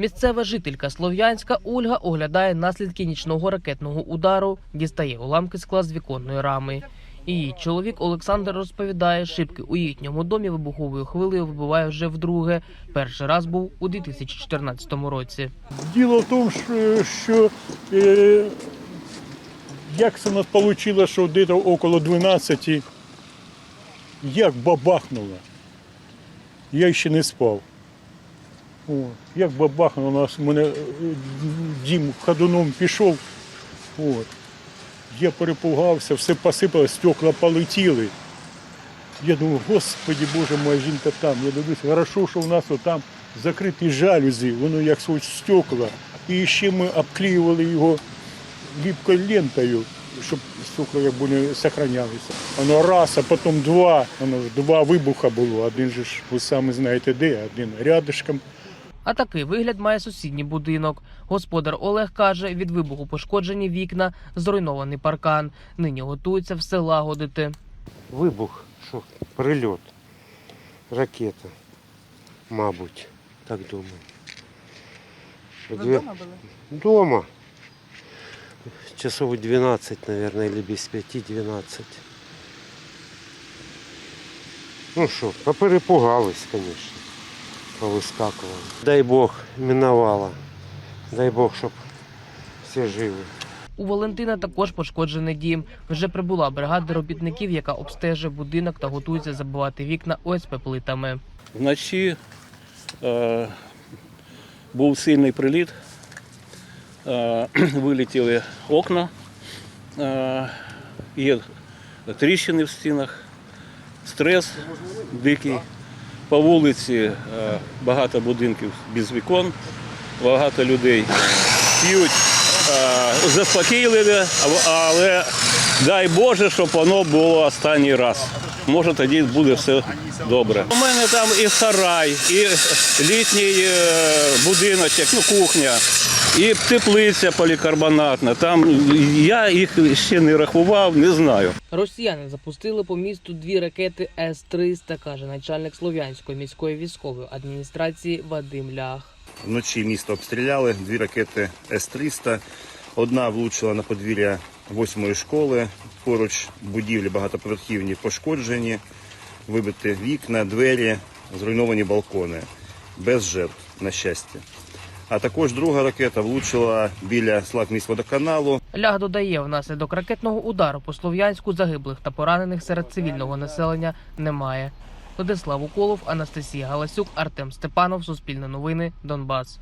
Місцева жителька Слов'янська Ольга оглядає наслідки нічного ракетного удару, дістає уламки скла з віконної рами. Її чоловік Олександр розповідає, шибки у їхньому домі вибуховою хвилею вибиває вже вдруге. Перший раз був у 2014 році. Діло в тому, що, е, як це нас вийшло, що десь около 12 як бабахнуло. Я ще не спав. О, як бабахнуло, нас мене е, дім ходуном пішов. От. Я перепугався, все посипалось, стекла полетіли. Я думаю, господи Боже, моя жінка там. Я дивлюся, хорошо, що в нас там закриті жалюзі, воно як свої стекла. І ще ми обклеювали його ліпкою лентою, щоб стекла якби не сохранялися. Воно раз, а потім два. Воно ж два вибуха було. Один же ж, ви самі знаєте де, один рядышком. А такий вигляд має сусідній будинок. Господар Олег каже, від вибуху пошкоджені вікна, зруйнований паркан. Нині готується все лагодити. Вибух, що прильот, ракета, мабуть, так думаю. Ви вдома були? Дома. Часов 12, наверное, или без 5-12. Ну що, поперепугались, конечно. Повискакували. Дай Бог, миновало. Дай Бог, щоб всі живі. У Валентина також пошкоджений дім. Вже прибула бригада робітників, яка обстежує будинок та готується забивати вікна ОСП плитами. Вночі е, був сильний приліт, е, вилетіли окна, е, є тріщини в стінах, стрес дикий. По вулиці е, багато будинків без вікон, багато людей п'ють е, заспокійливі, але дай Боже, щоб воно було останній раз. Може тоді буде все добре. У мене там і сарай, і літній е, будиночок, ну кухня, і теплиця полікарбонатна. Там я їх ще не рахував, не знаю. Росіяни запустили по місту дві ракети С-300, каже начальник Слов'янської міської військової адміністрації Вадим Лях. Вночі місто обстріляли дві ракети С-300. Одна влучила на подвір'я восьмої школи. Поруч будівлі багатоповерхівні пошкоджені, вибиті вікна, двері, зруйновані балкони. Без жертв, на щастя. А також друга ракета влучила біля Славміськводоканалу. Ляг додає, внаслідок ракетного удару по Слов'янську загиблих та поранених серед цивільного населення немає. Владислав Уколов, Анастасія Галасюк, Артем Степанов, Суспільне новини, Донбас.